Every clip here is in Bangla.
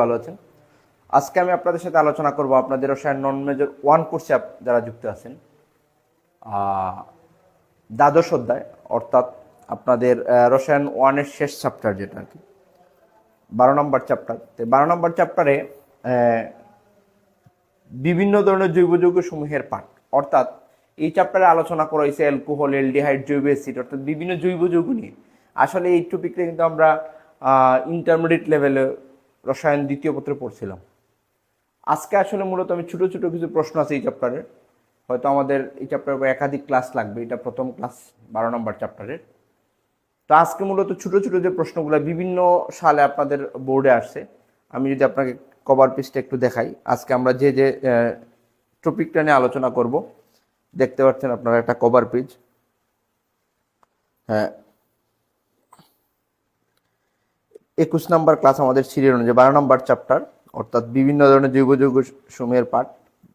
ভালো আছেন। আজকে আমি আপনাদের সাথে আলোচনা করব আপনাদের রসায়ন নন মেজর ওয়ান কোর্সে যারা যুক্ত আছেন। দ্বাদশ অধ্যায়, অর্থাৎ আপনাদের রসায়ন ওয়ানের শেষ চ্যাপ্টার যেটা আর কি। বারো নম্বর চ্যাপ্টার তো বারো নম্বর চ্যাপ্টারে বিভিন্ন ধরনের জৈব যৌগ সমূহের পাঠ। অর্থাৎ এই চ্যাপ্টারে আলোচনা করা হয়েছে অ্যালকোহল এলডিহাইড জৈব অ্যাসিড অর্থাৎ বিভিন্ন জৈব যৌগ নিয়ে। আসলে এই টপিকটা কিন্তু আমরা ইন্টারমিডিয়েট লেভেলে রসায়ন দ্বিতীয় পত্রে পড়ছিলাম। আজকে আসলে মূলত আমি ছোটো ছোটো কিছু প্রশ্ন আছে এই চ্যাপ্টারের হয়তো আমাদের এই চ্যাপ্টারের একাধিক ক্লাস লাগবে, এটা প্রথম ক্লাস বারো নম্বর চ্যাপ্টারের তো আজকে মূলত ছোটো ছোটো যে প্রশ্নগুলো বিভিন্ন সালে আপনাদের বোর্ডে আসছে, আমি যদি আপনাকে কভার পিসটা একটু দেখাই। আজকে আমরা যে যে টপিকটা নিয়ে আলোচনা করব, দেখতে পাচ্ছেন আপনারা একটা কভার পেজ হ্যাঁ একুশ নাম্বার ক্লাস আমাদের সিরিয়াল অনুযায়ী, বারো নাম্বার চ্যাপ্টার অর্থাৎ বিভিন্ন ধরনের জৈব যৌগ সমূহের পাঠ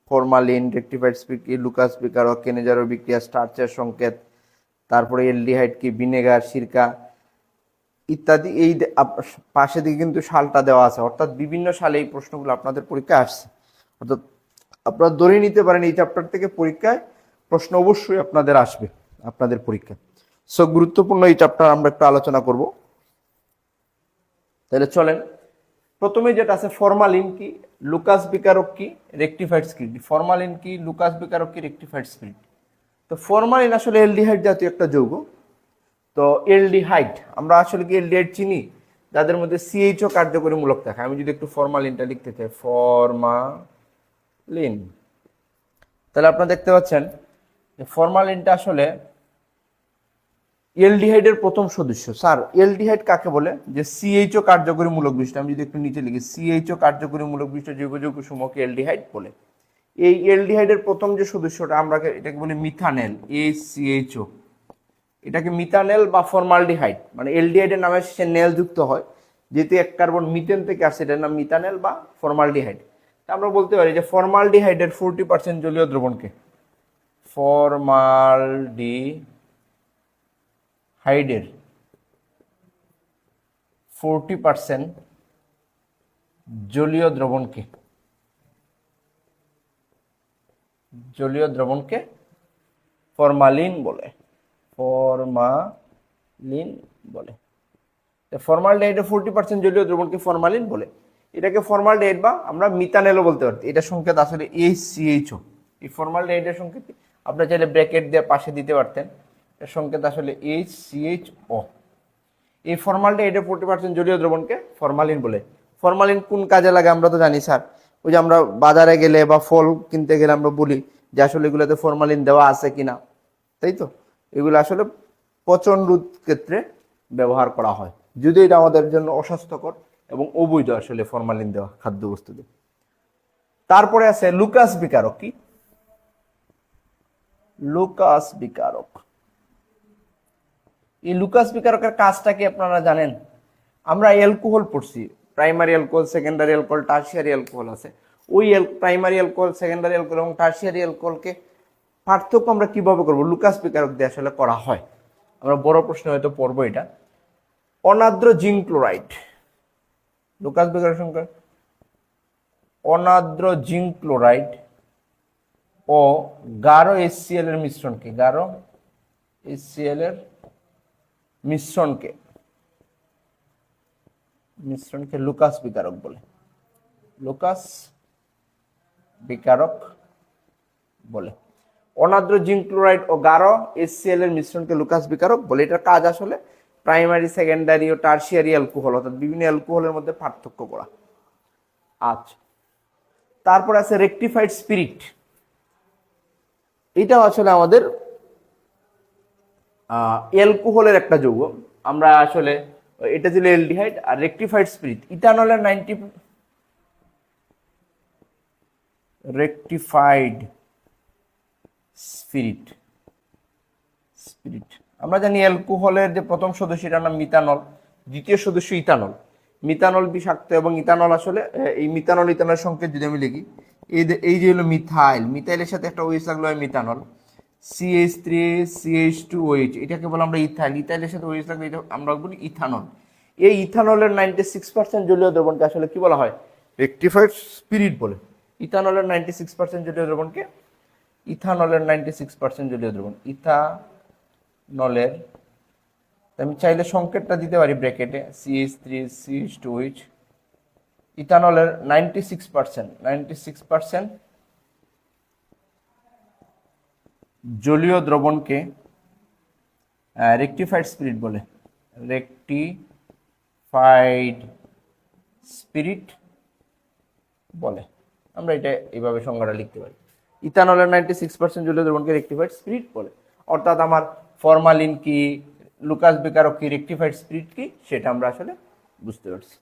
ফরমালিন রেক্টিফাইড স্পিকি লুকাস বিকার কেনেজারো বিক্রিয়া স্টার্চের সংকেত, তারপরে এলডিহাইড কি ভিনেগার সিরকা ইত্যাদি। এই পাশে দিকে কিন্তু সালটা দেওয়া আছে, অর্থাৎ বিভিন্ন সালে এই প্রশ্নগুলো আপনাদের পরীক্ষায় আসছে। অর্থাৎ আপনারা ধরে নিতে পারেন এই চ্যাপ্টার থেকে পরীক্ষায় প্রশ্ন অবশ্যই আপনাদের আসবে, আপনাদের পরীক্ষায়। সো গুরুত্বপূর্ণ এই চ্যাপ্টার আমরা একটু আলোচনা করব। তাহলে চলেন। প্রথমে যেটা আছে ফরমালিন কি? লুকাস বিকারক কি? রেকটিফাইড স্পিরিট ফরমালিন কি লুকাস বিকারক কি রেকটিফাইড স্পিরিট তো ফরমালিন আসলে এলডিহাইড জাতীয় একটা যৌগ। তো এলডিহাইড, আমরা আসলে কি এলডিহাইড চিনি? যাদের মধ্যে সিএইচও কার্যকরী মূলক থাকে। আমি যদি একটু ফরমালিনটা লিখতে চাই। ফরমালিন তাহলে আপনারা দেখতে পাচ্ছেন যে ফরমালিনটা আসলে এলডিহাইডের প্রথম সদস্য। স্যার, এলডিহাইড কাকে বলে? যে সিএইচও কার্যকরী মূলক বিশিষ্ট আমি যদি একটু নিচে লিখি সিএইচও কার্যকরী মূলক বিশিষ্ট জৈব যৌগ সমূহকে এলডিহাইড বলে। এই এলডিহাইডের প্রথম যে সদস্যটা, আমরা এটাকে বলি মিথানেল এ সিএইচও এটাকে মিথানেল বা ফর্মালডিহাইড মানে এলডিহাইডের নামে সে নেল যুক্ত হয়, যেহেতু এক কার্বন মিথেন থেকে আসে, এটার নাম মিথানেল বা ফর্মালডিহাইড। তা আমরা বলতে পারি যে ফর্মালডিহাইডের ফোরটি পার্সেন্ট জলীয় দ্রবণকে। ফর্মালডি হাইডের ফোরটি পার্সেন্ট জলীয় দ্রবণকে জলীয় দ্রবণকে ফরমালিন বলে ফরমালিন বলে। ফর্মালডিহাইডের ফোরটি পার্সেন্ট জলীয় দ্রবণকে ফরমালিন বলে। এটাকে ফর্মালডিহাইড বা আমরা মিথানেলও বলতে পারি এটা সংকেত আসলে এইচ সিএইচও এই ফর্মালডিহাইডের সংকেত আপনি চাইলে ব্র্যাকেট দিয়ে পাশে দিতে পারতেন। এর সংকেত আসলে এইচ সিএইচ ও এই ফর্মালটা এটা ফোরটি পার্সেন্ট জলীয় দ্রবণকে ফরমালিন বলে। ফরমালিন কোন কাজে লাগে আমরা তো জানি, স্যার। ওই যে আমরা বাজারে গেলে বা ফল কিনতে গেলে আমরা বলি যে আসলে এগুলোতে ফরমালিন দেওয়া আছে কিনা। তাই তো? এগুলো আসলে পচন রোধ ক্ষেত্রে ব্যবহার করা হয়। যদি এটা আমাদের জন্য অস্বাস্থ্যকর এবং অবৈধ আসলে ফরমালিন দেওয়া খাদ্যবস্তুতে। তারপরে আছে লুকাস বিকারক কি? লুকাস বিকারক। এই লুকাস বিকারকের কাজটা কি আপনারা জানেন? আমরা অ্যালকোহল পড়ছি। Primary alcohol secondary alcohol tertiary alcohol আছে। ওই প্রাইমারি অ্যালকোহল সেকেন্ডারি অ্যালকোহল এবং টার্সিয়ারি অ্যালকোহলকে পার্থক্য আমরা কীভাবে করব? লুকাস বিকারক দিয়ে আসলে করা হয়। আমরা বড় প্রশ্ন হয়তো পড়ব এটা। অনাদ্র জিঙ্ক ক্লোরাইড। লুকাস বিকারক সংখ্যা। অনাদ্র জিঙ্ক ক্লোরাইড ও গাঢ় এসসিএল এর মিশ্রণকে গাঢ় এসসিএল এর মিশ্রণকে মিশ্রণকে লুকাস বিকারক বলে। লুকাস বিকারক বলে। অনাদ্র জিঙ্ক ও গাঢ় এসসিএল এর মিশ্রণকে লুকাস বিকারক বলে। এটার কাজ আসলে প্রাইমারি, সেকেন্ডারি ও টার্সিয়ারি অ্যালকোহল, অর্থাৎ বিভিন্ন অ্যালকোহলের মধ্যে পার্থক্য করা। আচ্ছা। তারপর আছে রেকটিফাইড স্পিরিট। এটাও আসলে আমাদের অ্যালকোহলের একটা যৌগ। আমরা আসলে, এটা ছিল এলডিহাইড আর রেকটিফাইড স্পিরিট ইথানলের নাইনটি রেকটিফাইড স্পিরিট স্পিরিট আমরা জানি অ্যালকোহলের যে প্রথম সদস্য, এটার নাম মিথানল দ্বিতীয় সদস্য ইথানল। মিথানল বিষাক্ত এবং ইথানল আসলে এই মিথানল ইথানল সংকেত যদি আমি লিখি, এই এই যে হলো মিথাইল মিথাইলের সাথে একটা ওয়েস লাগল হয় methanol CH three CH two OH এটাকে বলে আমরা ইথাইল ইথাইলের সাথে ওয়েস লাগলে এটা আমরা বলি ইথানল। এই ইথানলের নাইনটি সিক্স পার্সেন্ট জলীয় দ্রবণকে আসলে কি বলা হয়? রেকটিফাইড স্পিরিট বলে। ইথানলের নাইনটি সিক্স পার্সেন্ট জলীয় দ্রবণকে ইথানলের নাইনটি সিক্স পার্সেন্ট জলীয় দ্রবণ। ইথানলের, আমি চাইলে সংকেতটা দিতে পারি ব্র্যাকেটে। CH three CH two H ইথানলের ninety six percent ninety six percent জলীয় দ্রবণকে রেকটিফাইড স্পিরিট বলে। রেকটিফাইড স্পিরিট বলে। আমরা এটা এইভাবে সংজ্ঞাটা লিখতে পারি। ইথানলের নাইনটি সিক্স পার্সেন্ট জলীয় দ্রবণকে রেকটিফাইড স্পিরিট বলে। অর্থাৎ আমার ফরমালিন কি, লুকাস বেকারক কি রেকটিফাইড স্পিরিট কি, সেটা আমরা আসলে বুঝতে পারছি।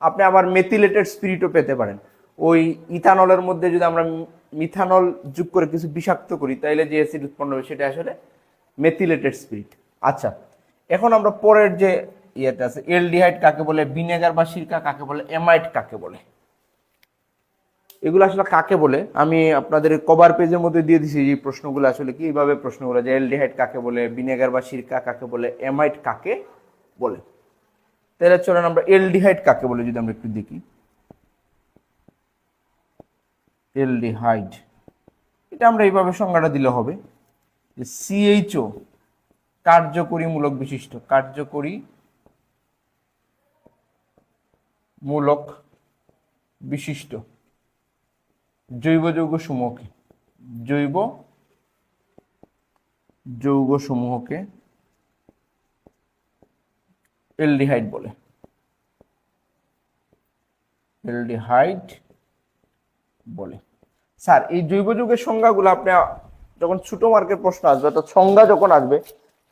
আপনি আবার মেথিলেটেড স্পিরিটও পেতে পারেন। ওই ইথানলের মধ্যে যদি আমরা মিথানল যোগ করে কিছু বিষাক্ত করি, তাইলে যে অ্যাসিড উৎপন্ন হবে সেটা আসলে মেথিলেটেড স্পিরিট আচ্ছা এখন আমরা পরের যে ইয়েটা আছে এলডিহাইড কাকে বলে ভিনেগার বা সিরকা কাকে বলে এমাইড কাকে বলে? এগুলো আসলে কাকে বলে? আমি আপনাদের কভার পেজের মধ্যে দিয়ে দিছি এই প্রশ্নগুলো আসলে কি, এইভাবে প্রশ্নগুলো যে এলডিহাইড কাকে বলে ভিনেগার বা সিরকা কাকে বলে এমাইড কাকে বলে? তাহলে চলেন আমরা এলডিহাইড কাকে বলে যদি আমরা একটু দেখি। এলডিহাইড এটা আমরা এইভাবে সংজ্ঞাটা দিলে হবে যে সিএইচও কার্যকরী মূলক বিশিষ্ট, কার্যকরী মূলক বিশিষ্ট। জৈব যৌগ সমূহকে, জৈব যৌগ সমূহকে এলডিহাইড বলে। এলডিহাইড বলে। স্যার, এই জৈব যৌগের সংজ্ঞাগুলো আপনি, যখন ছোট মার্কের প্রশ্ন আসবে, অর্থাৎ সংজ্ঞা যখন আসবে,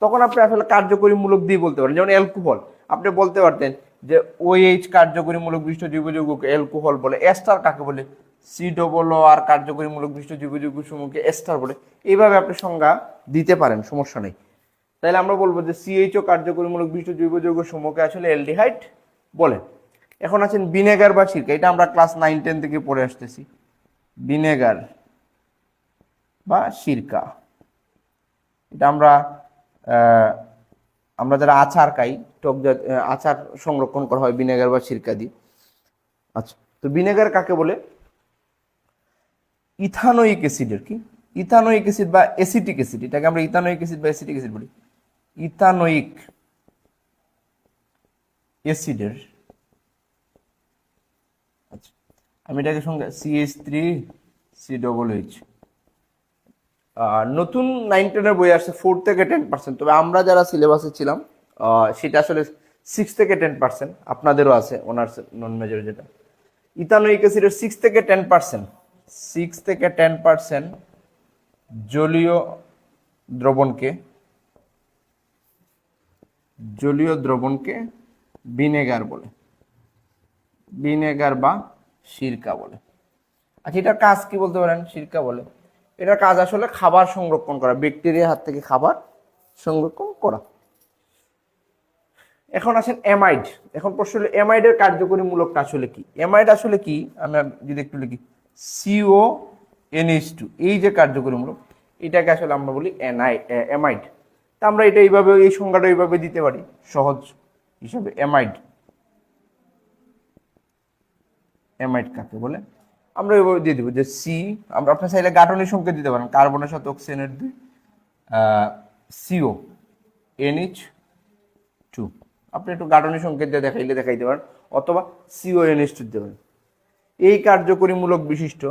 তখন আপনি আসলে কার্যকরী মূলক দিয়ে বলতে পারেন। যেমন অ্যালকোহল আপনি বলতে পারতেন যে ওএইচ কার্যকরী মূলক বিশিষ্ট জৈব যৌগকে অ্যালকোহল বলে এস্টার কাকে বলে? সি ডবল আর কার্যকরী মূলক বিশিষ্ট জৈব যৌগ সমূহকে এস্টার বলে। এইভাবে আপনি সংজ্ঞা দিতে পারেন, সমস্যা নেই। তাহলে আমরা বলব যে সিএইচও কার্যকরীমূলক বিশিষ্ট জৈব যৌগ সমূহকে আসলে এলডিহাইড বলে। এখন আছেন ভিনেগার বা সিরকা, এটা আমরা ক্লাস নাইন টেন থেকে পড়ে আসতেছি। ভিনেগার বা সিরকা। এটা আমরা আমরা যারা আচার খাই, টক আচার সংরক্ষণ করা হয় ভিনেগার বা সিরকা দিয়ে। আচ্ছা তো ভিনেগার কাকে বলে? ইথানোয়িক অ্যাসিডের কি। ইথানোয়িক অ্যাসিড বা অ্যাসিটিক অ্যাসিড, এটাকে আমরা ইথানোয়িক অ্যাসিড বা অ্যাসিটিক অ্যাসিড বলি। ইথানোয়িক অ্যাসিডের আচ্ছা আমি এটাকে সঙ্গে CH three C double H নতুন নাইন টেনের বই আসছে ফোর থেকে টেন পার্সেন্ট তবে আমরা যারা সিলেবাসে ছিলাম সেটা আসলে সিক্স থেকে টেন পার্সেন্ট আপনাদেরও আছে অনার্স নন মেজর যেটা। ইথানোয়িক অ্যাসিডের সিক্স থেকে টেন পার্সেন্ট সিক্স থেকে টেন পার্সেন্ট জলীয় দ্রবণকে জলীয় দ্রবণকে ভিনেগার বলে। ভিনেগার বা সিরকা বলে। আচ্ছা এটার কাজ কি বলতে পারেন? সিরকা বলে। এটার কাজ আসলে খাবার সংরক্ষণ করা, ব্যাকটেরিয়ার হাত থেকে খাবার সংরক্ষণ করা। এখন আসেন এমাইড এখন প্রশ্ন হলো এমাইডের কার্যকরী মূলকটা আসলে কি? এমাইড আসলে কি? আমি যদি একটু লিখি সিও এনএইচ টু এই যে কার্যকরী মূলক, এটাকে আসলে আমরা বলি এনআই এমাইড তা আমরা এটা এইভাবে, এই সংজ্ঞাটা এইভাবে দিতে পারি। সহজ হিসাবে এমাইড এমাইড কাকে বলে? আমরা এইভাবে দিয়ে দিব যে সি আমরা আপনার চাইলে গাঠনিক সংকেত দিতে পারেন কার্বনের সাথে অক্সিজেনের দুই সিও এনএইচ টু আপনি একটু গাঠনিক সংকেত দিয়ে দেখাইলে দেখাইতে পারেন, অথবা সিও এনএইচ টু দিতে পারেন। এই কার্যকরীমূলক বিশিষ্ট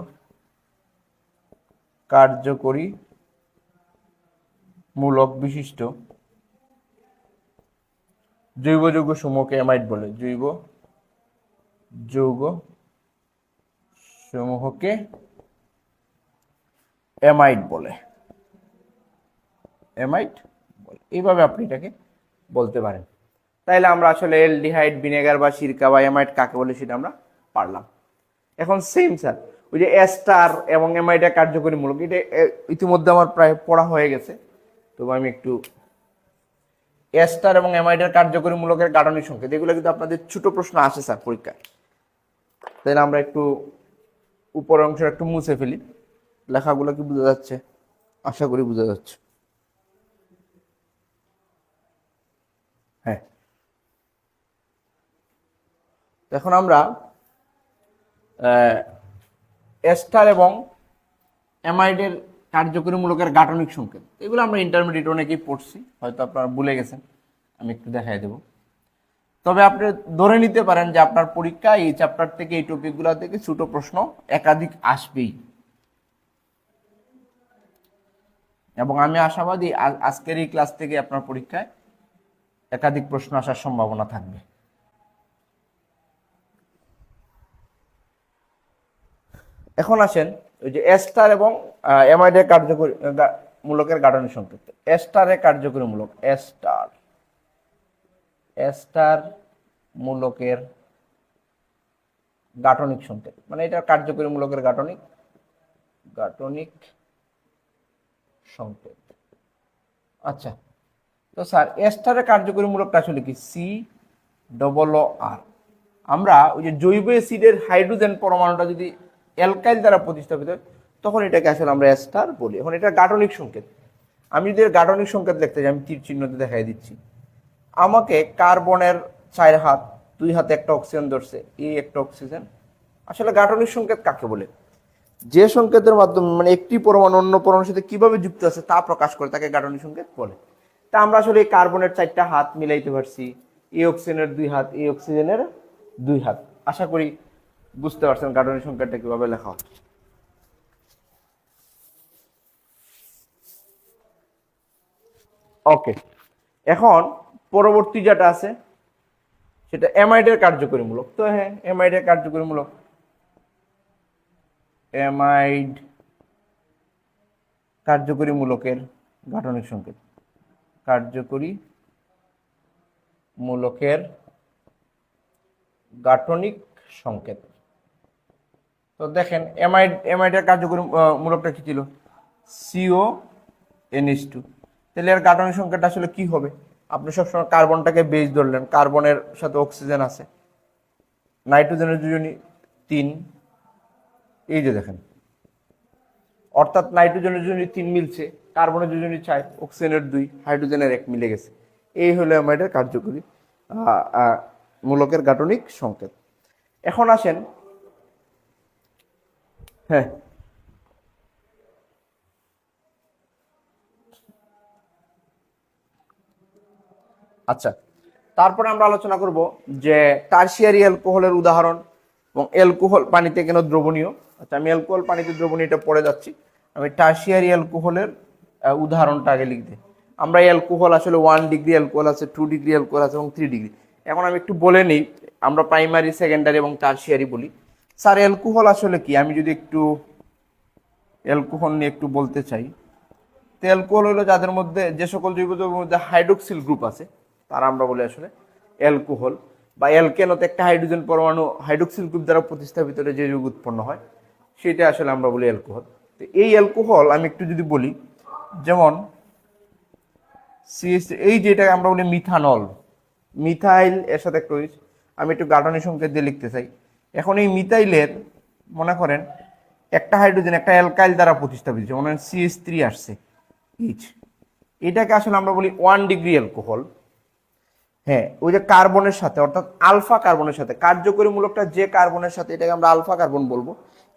কার্যকরী মূলক বিশিষ্ট জৈব যৌগ সমূহকে অ্যামাইড বলে। জৈব, যৌগ সমূহকে অ্যামাইড বলে। অ্যামাইড বলে। এইভাবে আপনি এটাকে বলতে পারেন। তাইলে আমরা আসলে এলডিহাইড ভিনেগার বা সিরকা বা অ্যামাইড কাকে বলে সেটা আমরা পারলাম। এখন সেম স্যার ওই যে এস্টার এবং এমআইটা কার্যকরী মূলক, এটা ইতিমধ্যে আমার প্রায় পড়া হয়ে গেছে। তবু আমি একটু এস্টার এবং এমআইটার কার্যকরী মূলকের গাঠনিক সংকেত, এগুলো কিন্তু আপনাদের ছোট প্রশ্ন আসে স্যার পরীক্ষায়। তাহলে আমরা একটু উপরের অংশ একটু মুছে ফেলি। লেখাগুলো কি বোঝা যাচ্ছে? আশা করি বোঝা যাচ্ছে। হ্যাঁ। এখন আমরা এস্টার এবং অ্যামাইডের কার্যকরী মূলকের গাঠনিক সংকেত। এগুলো আমরা ইন্টারমিডিয়েট অনেকেই পড়ছি, হয়তো আপনারা ভুলে গেছেন। আমি একটু দেখাই দেব। তবে আপনি ধরে নিতে পারেন যে আপনার পরীক্ষা এই চ্যাপ্টার থেকে এই টপিকগুলো থেকে ছোট প্রশ্ন একাধিক আসবেই। এবং আমি আশাবাদী আজকের এই ক্লাস থেকে আপনার পরীক্ষায় একাধিক প্রশ্ন আসার সম্ভাবনা থাকবে। এখন আসেন ওই যে এস্টার এবং এমআইডের কার্যকরী মূলকের গাঠনিক সংকেত। এস্টারের কার্যকরী মূলক এস্টার এস্টার মূলকের গাঠনিক সংকেত মানে এটা কার্যকরী মূলকের গাঠনিক গাঠনিক সংকেত আচ্ছা তো স্যার এস্টারের কার্যকরী মূলকটা আসলে কি? সি ডবল আর আমরা ওই যে জৈব অ্যাসিডের হাইড্রোজেন পরমাণুটা যদি অ্যালকাইল দ্বারা প্রতিস্থাপিত হয়, তখন এটাকে আসলে আমরা এস্টার বলি। এখন এটা গাঠনিক সংকেত। আমি যদি গাঠনিক সংকেত লিখতে যাই, আমি তীর চিহ্নতে দেখাই দিচ্ছি। আমাকে কার্বনের চার হাত, দুই হাতে একটা অক্সিজেন ধরছে এই একটা অক্সিজেন। আসলে গাঠনিক সংকেত কাকে বলে? যে সংকেতের মাধ্যমে মানে একটি পরমাণু অন্য পরমাণুর সাথে কীভাবে যুক্ত আছে তা প্রকাশ করে, তাকে গাঠনিক সংকেত বলে। তা আমরা আসলে এই কার্বনের চারটা হাত মিলাইতে পারছি। এই অক্সিজেনের দুই হাত এই অক্সিজেনের দুই হাত। আশা করি বুঝতে পারছেন গাঠনিক সংকেতটা কীভাবে লেখা হয়। ওকে, এখন পরবর্তী যেটা আছে, সেটা এমআইডের কার্যকরীমূলক। তো হ্যাঁ এমআইডের কার্যকরীমূলক। এমাইড কার্যকরী মূলকের গাঠনিক সংকেত। কার্যকরী মূলকের গাঠনিক সংকেত। তো দেখেন এমাইড এমাইডের কার্যকরী মূলকটা কি ছিল? সিও এনএস টু তাহলে এর গাঠনিক সংকেতটা আসলে কি হবে? আপনি সবসময় কার্বনটাকে বেজ ধরলেন, কার্বনের সাথে অক্সিজেন আছে। নাইট্রোজেনের দুজনই তিন। এই যে দেখেন। অর্থাৎ নাইট্রোজেনের জন্য তিন মিলছে, কার্বনের দুজনই চার অক্সিজেনের দুই হাইড্রোজেনের এক মিলে গেছে। এই হলো আমাদের কার্যকরী মূলকের গাঠনিক সংকেত। এখন আসেন হ্যাঁ। আচ্ছা তারপরে আমরা আলোচনা করব যে টার্সিয়ারি অ্যালকোহলের উদাহরণ এবং অ্যালকোহল পানিতে কেন দ্রবণীয়। আচ্ছা আমি অ্যালকোহল পানিতে দ্রবণীয়টা পড়ে যাচ্ছি। আমি টার্সিয়ারি অ্যালকোহলের উদাহরণটা আগে লিখতে আমরা অ্যালকোহল আসলে ওয়ান ডিগ্রি অ্যালকোহল আছে টু ডিগ্রি অ্যালকোহল আছে এবং থ্রি ডিগ্রি এখন আমি একটু বলে নিই, আমরা প্রাইমারি সেকেন্ডারি এবং টার্সিয়ারি বলি। স্যার অ্যালকোহল আসলে কি? আমি যদি একটু অ্যালকোহল নিয়ে একটু বলতে চাই, তো অ্যালকোহল হলো যাদের মধ্যে যে সকল জৈব যৌগের মধ্যে হাইড্রোক্সিল গ্রুপ আছে তারা আমরা বলি আসলে অ্যালকোহল বা অ্যালকেনতে একটা হাইড্রোজেন পরমাণু হাইড্রোক্সিল গ্রুপ দ্বারা প্রতিস্থাপিত যে যৌগ উৎপন্ন হয়, সেটা আসলে আমরা বলি অ্যালকোহল। তো এই অ্যালকোহল আমি একটু যদি বলি, যেমন সিএস এই যেটাকে আমরা বলি মিথানল, মিথাইল এর সাথে একটা আমি একটু গাঠনি সংকেত দিয়ে লিখতে চাই। এখন এই মিথাইলের, মনে করেন, একটা হাইড্রোজেন, একটা অ্যালকাইল দ্বারা প্রতিস্থাপিত মনে করেন সিএস থ্রি আসছে এইচ এটাকে আসলে আমরা বলি ওয়ান ডিগ্রি অ্যালকোহল। হ্যাঁ ওই যে কার্বনের সাথে, অর্থাৎ আলফা কার্বনের সাথে কার্যকরী মূলকটা যে কার্বনের সাথে, এটাকে আমরা আলফা কার্বন বলব,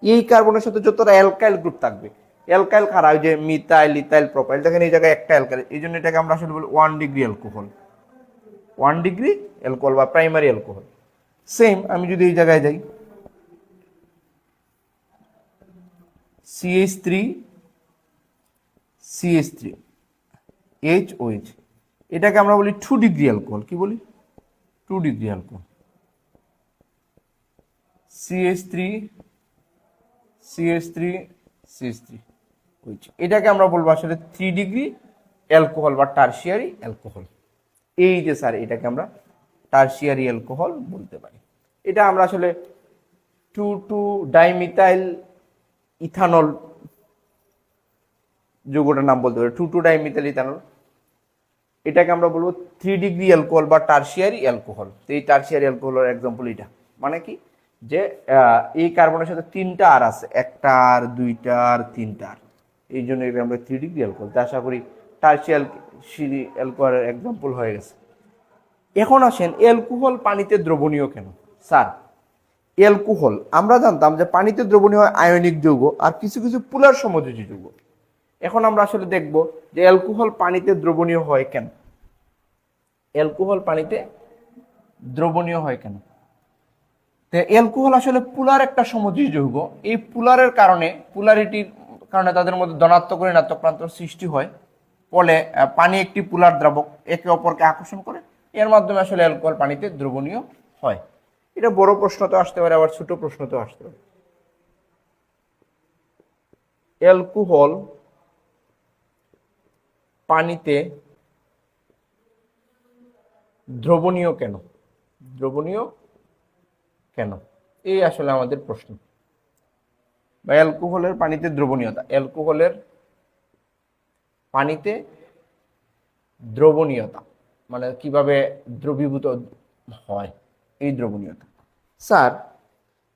এই কার্বনের সাথে যতটা অ্যালকাইল গ্রুপ থাকবে, অ্যালকাইল খারা, ওই যে মিথাইল, ইথাইল, প্রোপাইল, দেখেন এই জায়গায় একটা অ্যালকাইল, এই জন্য এটাকে আমরা আসলে বলি one degree alcohol one degree alcohol বা প্রাইমারি অ্যালকোহল সেম আমি যদি এই জায়গায় যাই CH three CH three H OH এটাকে আমরা বলি টু ডিগ্রি অ্যালকোহল কি বলি? Two degree alcohol CH three CH three CH three এটাকে আমরা বলব আসলে থ্রি ডিগ্রি অ্যালকোহল বা টার্সিয়ারি অ্যালকোহল এই যে স্যার এটাকে আমরা টার্সিয়ারি অ্যালকোহল বলতে পারি। এটা আমরা আসলে টু টু ডাইমিথাইল ইথানল যৌগটার নাম বলতে পারি। টু টু ডাইমিথাইল ইথানল এটাকে আমরা বলব থ্রি ডিগ্রি অ্যালকোহল বা টার্সিয়ারি অ্যালকোহল এই টার্সিয়ারি অ্যালকোহলের এক্সাম্পল এটা মানে কি? যে এই কার্বনের সাথে তিনটা আর আছে। একটা আর, দুইটা আর, তিনটা আর। এই জন্য এটা আমরা থ্রি ডিগ্রি অ্যালকোহল তো আশা করি টার্সিয়াল সিরি অ্যালকোহলের এক্সাম্পল হয়ে গেছে। এখন আসেন অ্যালকোহল পানিতে দ্রবণীয় কেন? স্যার অ্যালকোহল আমরা জানতাম যে পানিতে দ্রবণীয় হয় আয়নিক যৌগ, আর কিছু কিছু পুলার সমযোজী যৌগ। এখন আমরা আসলে দেখব যে অ্যালকোহল পানিতে দ্রবণীয় হয় কেন। অ্যালকোহল পানিতে দ্রবণীয় হয় কেন। তো অ্যালকোহল আসলে পুলার একটা সমযোজী যৌগ এই পুলারের কারণে, পুলারিটির কারণে তাদের মধ্যে ধনাত্মক ঋণাত্মক প্রান্তর সৃষ্টি হয়। ফলে পানি একটি পুলার দ্রাবক একে অপরকে আকর্ষণ করে। এর মাধ্যমে আসলে অ্যালকোহল পানিতে দ্রবণীয় হয়। এটা বড় প্রশ্ন তো আসতে পারে, আবার ছোট প্রশ্ন তো আসতে পারে। অ্যালকোহল পানিতে দ্রবণীয় কেন? দ্রবণীয় কেন? এই আসলে আমাদের প্রশ্ন। বা অ্যালকোহলের পানিতে দ্রবণীয়তা, অ্যালকোহলের পানিতে দ্রবণীয়তা মানে কীভাবে দ্রবীভূত হয়, এই দ্রবণীয়তা। স্যার,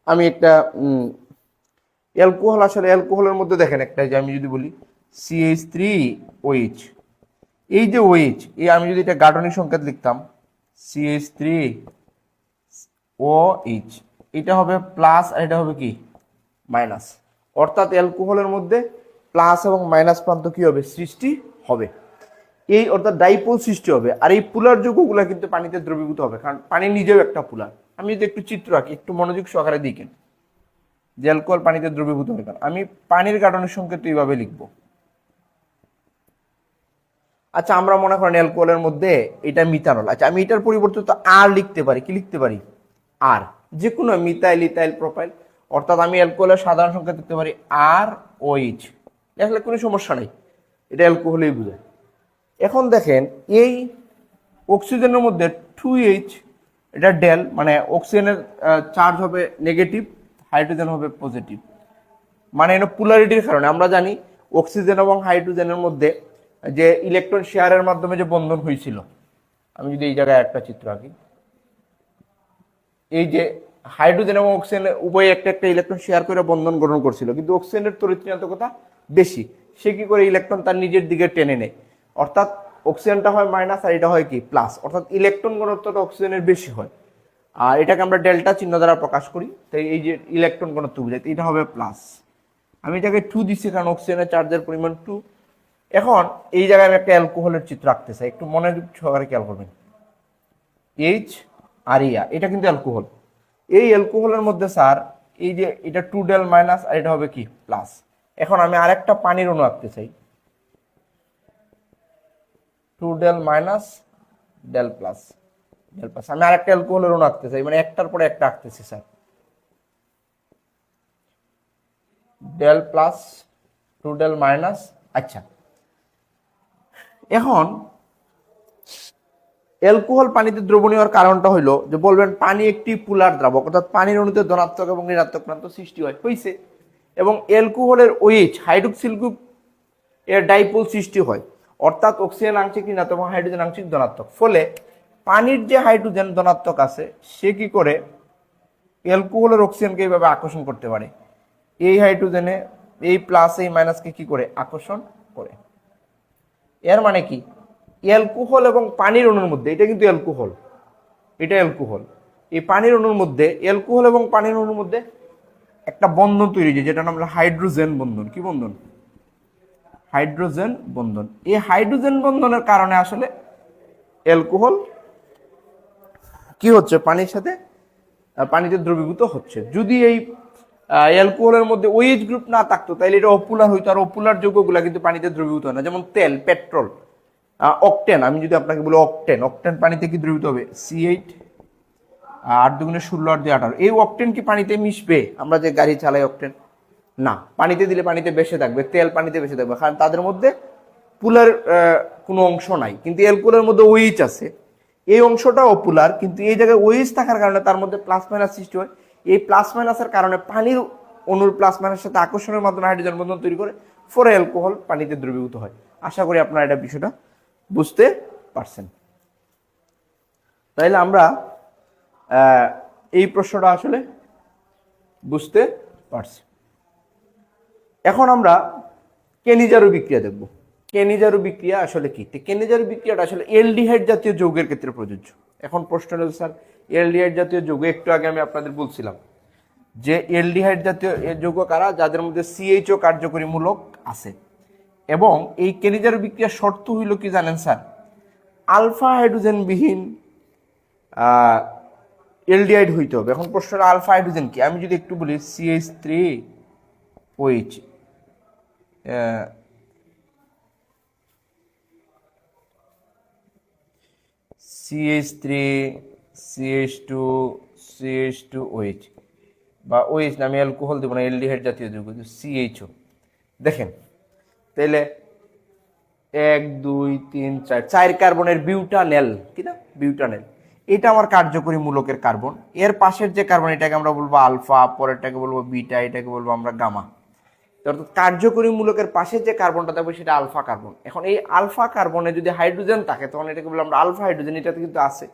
আমি একটা অ্যালকোহল আসলে অ্যালকোহলের মধ্যে দেখেন একটা যে আমি যদি বলি সিএইচ থ্রি ওইচ এই যে ওইচ এই আমি যদি এটা গাঠনিক সংকেত লিখতাম সিএইচ থ্রি ও এইচ এটা হবে প্লাস আর এটা হবে কি? মাইনাস অর্থাৎ অ্যালকোহলের মধ্যে প্লাস এবং মাইনাস প্রান্ত কি হবে? সৃষ্টি হবে। এই অর্থাৎ ডাইপোল সৃষ্টি হবে। আর এই পুলার যৌগগুলো কিন্তু পানিতে দ্রবীভূত হবে, কারণ পানি নিজেও একটা পুলার। আমি যদি একটু চিত্র আঁকি, একটু মনোযোগ সহকারে দিকেন যে অ্যালকোহল পানিতে দ্রবীভূত হবে কারণ আমি পানির গাঠনের সংকেত এইভাবে লিখব। আচ্ছা আমরা মনে করেন অ্যালকোহলের মধ্যে এটা মিথানল। আচ্ছা আমি এটার পরিবর্তে তো আর লিখতে পারি, কি লিখতে পারি? আর যে কোনো মিথাইল, ইথাইল প্রোফাইল অর্থাৎ আমি অ্যালকোহলের সাধারণ সংখ্যা লিখতে পারি আর ও এইচ। আসলে কোনো সমস্যা নেই, এটা অ্যালকোহলেই বোঝায় এখন দেখেন, এই অক্সিজেনের মধ্যে টু এইচ, এটা ডেল মানে অক্সিজেনের চার্জ হবে নেগেটিভ, হাইড্রোজেন হবে পজিটিভ। মানে এটা পোলারিটির কারণে আমরা জানি অক্সিজেন এবং হাইড্রোজেনের মধ্যে যে ইলেকট্রন শেয়ারের মাধ্যমে যে বন্ধন হয়েছিল। আমি যদি এই জায়গায় একটা চিত্র আঁকি। এই যে হাইড্রোজেন এবং অক্সিজেন উভয় একটা একটা ইলেকট্রন শেয়ার করে বন্ধন গ্রহণ করছিল। কিন্তু অক্সিজেনের তরিত্রিনাত্মকতা বেশি। সে কি করে ইলেকট্রন তার নিজের দিকে টেনে নেয়? অর্থাৎ অক্সিজেনটা হয় মাইনাস আর এটা হয় কি? প্লাস অর্থাৎ ইলেকট্রন ঘনত্বটা অক্সিজেনের বেশি হয়। আর এটাকে আমরা ডেল্টা চিহ্ন দ্বারা প্রকাশ করি। তাই এই যে ইলেকট্রন ঘনত্ব বুঝাই। এটা হবে প্লাস আমি এটাকে টু দিচ্ছি কারণ অক্সিজেনের চার্জের পরিমাণ টু এখন এই জায়গায় আমি একটা অ্যালকোহলের চিত্র আঁকতে চাই, একটু মনোযোগ সহকারে খেয়াল করবেন। এইচ আর ইয়া এটা কিন্তু অ্যালকোহল। এই অ্যালকোহলের মধ্যে স্যার, এই যে এটা টু ডেল মাইনাস আর এটা হবে কি? প্লাস এখন আমি আরেকটা পানির অণু আঁকতে চাই। Two del minus del plus del plus আমি আরেকটা অ্যালকোহলের অণু আঁকতে চাই মানে একটার পরে একটা আঁকতেছি sir. Del plus two del minus আচ্ছা। এখন অ্যালকোহল পানিতে দ্রবণীয় কারণটা হইল যে বলবেন পানি একটি পুলার দ্রাবক, অর্থাৎ পানির অণুতে ধনাত্মক এবং ঋণাত্মক প্রান্ত সৃষ্টি হয় হয়েছে এবং অ্যালকোহলের ওইচ হাইড্রোক্সিল গ্রুপ এর ডাইপোল সৃষ্টি হয়, অর্থাৎ অক্সিজেন আংশিক ঋণাত্মক এবং হাইড্রোজেন আংশিক ধনাত্মক। ফলে পানির যে হাইড্রোজেন ধনাত্মক আছে, সে কি করে? অ্যালকোহলের অক্সিজেনকে এইভাবে আকর্ষণ করতে পারে। এই হাইড্রোজেনে এই প্লাস এই মাইনাসকে কি করে? আকর্ষণ করে। এর মানে কি? অ্যালকোহল এবং পানির অণুর মধ্যে, এটা কিন্তু অ্যালকোহল, এটা অ্যালকোহল। এই পানির অণুর মধ্যে, অ্যালকোহল এবং পানির অণুর মধ্যে একটা বন্ধন তৈরি হয়েছে যেটা নাম হাইড্রোজেন বন্ধন। কি বন্ধন? হাইড্রোজেন বন্ধন। এই হাইড্রোজেন বন্ধনের কারণে আসলে অ্যালকোহল কি হচ্ছে? পানির সাথে পানিতে দ্রবীভূত হচ্ছে। যদি এই অ্যালকোহলের মধ্যে ওইচ গ্রুপ না থাকতো তাহলে এটা অপুলার হইতো, আর অপুলার যৌগগুলা কিন্তু পানিতে দ্রবীভূত হয় না। যেমন তেল পেট্রোল অকটেন আমি যদি আপনাকে বলি অকটেন অকটেন পানিতে কি দ্রবীভূত হবে? সি এইট আট দুগুণে ষোলো আট দিয়ে আঠারো। এই অকটেন কি পানিতে মিশবে? আমরা যে গাড়ি চালাই অকটেন না। পানিতে দিলে পানিতে বেশি থাকবে, তেল পানিতে বেশি থাকবে, কারণ তাদের মধ্যে পুলার কোনো অংশ নাই। কিন্তু অ্যালকোহলের মধ্যে ওইচ আছে। এই অংশটা অপুলার কিন্তু এই জায়গায় ওইচ থাকার কারণে তার মধ্যে প্লাস মাইনাস সৃষ্টি হয়। এই প্লাস মাইনাসের কারণে পানির অনুর প্লাস মাইনাসের সাথে আকর্ষণের মাধ্যমে হাইড্রোজেন বন্ধন তৈরি করে ফোরে অ্যালকোহল পানিতে দ্রবীভূত হয়। আশা করি আপনারা এটা বিষয়টা বুঝতে পারছেন। তাইলে আমরা এই প্রশ্নটা আসলে বুঝতে পারছি। এখন আমরা কেনিজারু বিক্রিয়া দেখব। কেনিজারু বিক্রিয়া আসলে কি? কেনিজারু বিক্রিয়াটা আসলে এলডিহাইড জাতীয় যৌগের ক্ষেত্রে প্রযোজ্য। এখন প্রশ্ন স্যার এলডিহাইড জাতীয় যৌগ, একটু আগে আমি আপনাদের বলছিলাম যে এলডিহাইড জাতীয় যৌগ কারা, যাদের মধ্যে সিএইচও কার্যকরীমূলক আছে। এবং এই কেনিজার বিক্রিয়ার শর্ত হইল কি জানেন স্যার? আলফা হাইড্রোজেন বিহীন এলডিহাইড হইতে হবে। এখন প্রশ্নটা আলফা হাইড্রোজেন কি? আমি যদি একটু বলি CH three OH CH three CH two CH two OH বা ওইচ না, আমি অ্যালকোহল দেবো না এলডিহাইড জাতীয় যৌগ সিএইচও দেখেন তাহলে এক, দুই, তিন, চার চার কার্বনের বিউটানেল, কি না? বিউটানেল। এটা আমার কার্যকরী মূলকের কার্বন। এর পাশের যে কার্বন, এটাকে আমরা বলব আলফা, পরেরটাকে বলব বিটা, এটাকে বলব আমরা গামা। অর্থাৎ কার্যকরী মূলকের পাশে যে কার্বনটা থাকবে, সেটা আলফা কার্বন। এখন এই আলফা কার্বনে যদি হাইড্রোজেন থাকে, তখন এটাকে বলব আমরা আলফা হাইড্রোজেন, এটাতে কিন্তু আছে।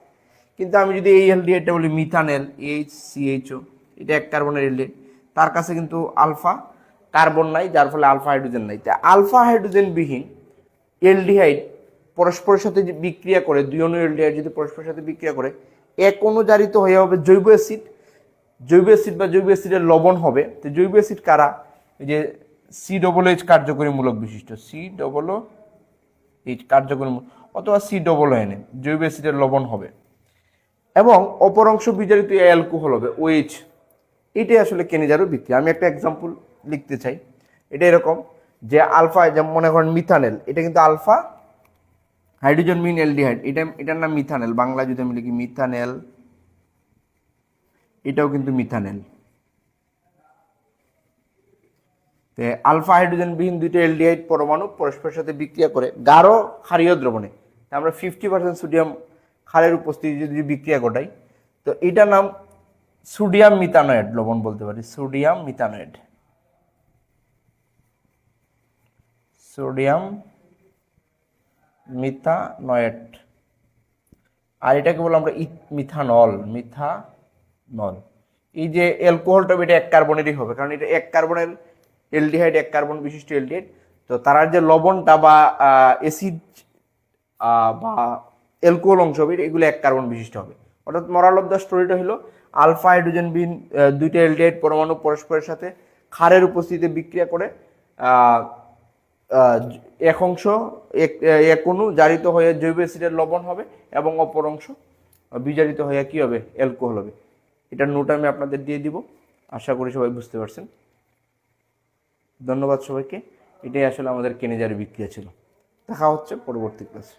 কিন্তু আমি যদি এই এলডিহাইডটা বলি মিথানেল এইচ সিএইচও এটা এক কার্বনের এলডিহাইড তার কাছে কিন্তু আলফা কার্বন নাই, যার ফলে আলফা হাইড্রোজেন নাই। তাই আলফা হাইড্রোজেন বিহীন এলডিহাইড পরস্পরের সাথে বিক্রিয়া করে, দুই অণু এলডিহাইড যদি পরস্পরের সাথে বিক্রিয়া করে, এক অনুজারিত হয়ে হবে জৈব অ্যাসিড জৈব অ্যাসিড বা জৈব অ্যাসিডের লবণ হবে। তো জৈব অ্যাসিড কারা? যে সি ডবল এইচ কার্যকরীমূলক বিশিষ্ট। সি ডবল এইচ কার্যকরী অথবা সি ডবল এনে জৈব অ্যাসিডের লবণ হবে। এবং অপর অংশ বিজারিত অ্যালকোহল হবে, ওএইচ। এটাই আসলে কেনিজারও বিক্রিয়া আমি একটা এক্সাম্পল লিখতে চাই। এটা এরকম যে আলফা যেমন মনে করেন মিথানেল এটা কিন্তু আলফা হাইড্রোজেন মিন এলডিহাইড এটা, এটার নাম মিথানেল বাংলা যদি আমি লিখি মিথানেল এটাও কিন্তু মিথানেল আলফা হাইড্রোজেন বিহীন দুইটা এলডিহাইড পরমাণু পরস্পরের সাথে বিক্রিয়া করে গাঢ় ক্ষারীয় দ্রবণে। আমরা ফিফটি পার্সেন্ট সোডিয়াম ক্ষারের উপস্থিতি যদি বিক্রিয়া ঘটাই, তো এটার নাম সোডিয়াম মিথানয়েড লবণ বলতে পারি, সোডিয়াম মিথানয়েড। সোডিয়াম মিথানয়েড। আর এটাকে বললাম আমরা মিথানল মিথানল। এই যে অ্যালকোহলটা এটা এক কার্বনেরই হবে, কারণ এটা এক কার্বনের এলডিহাইড এক কার্বন বিশিষ্ট এলডিহাইড তো তার যে লবণটা বা অ্যাসিড বা অ্যালকোহল অংশ হবে এগুলো এক কার্বন বিশিষ্ট হবে। অর্থাৎ মরাল অফ দ্য স্টোরিটা হলো, আলফা হাইড্রোজেন বিন দুইটা এলডিহাইড পরমাণু পরস্পরের সাথে ক্ষারের উপস্থিতিতে বিক্রিয়া করে এক অংশ, এক অণু জারিত হয়ে জৈব অ্যাসিডের লবণ হবে এবং অপর অংশ বিজারিত হয়ে কি হবে? অ্যালকোহল হবে। এটার নোট আমি আপনাদের দিয়ে দিব। আশা করি সবাই বুঝতে পারছেন। ধন্যবাদ সবাইকে। এটাই আসলে আমাদের কেনে কেনেজারি বিক্রিয়া ছিল। দেখা হচ্ছে পরবর্তী ক্লাসে।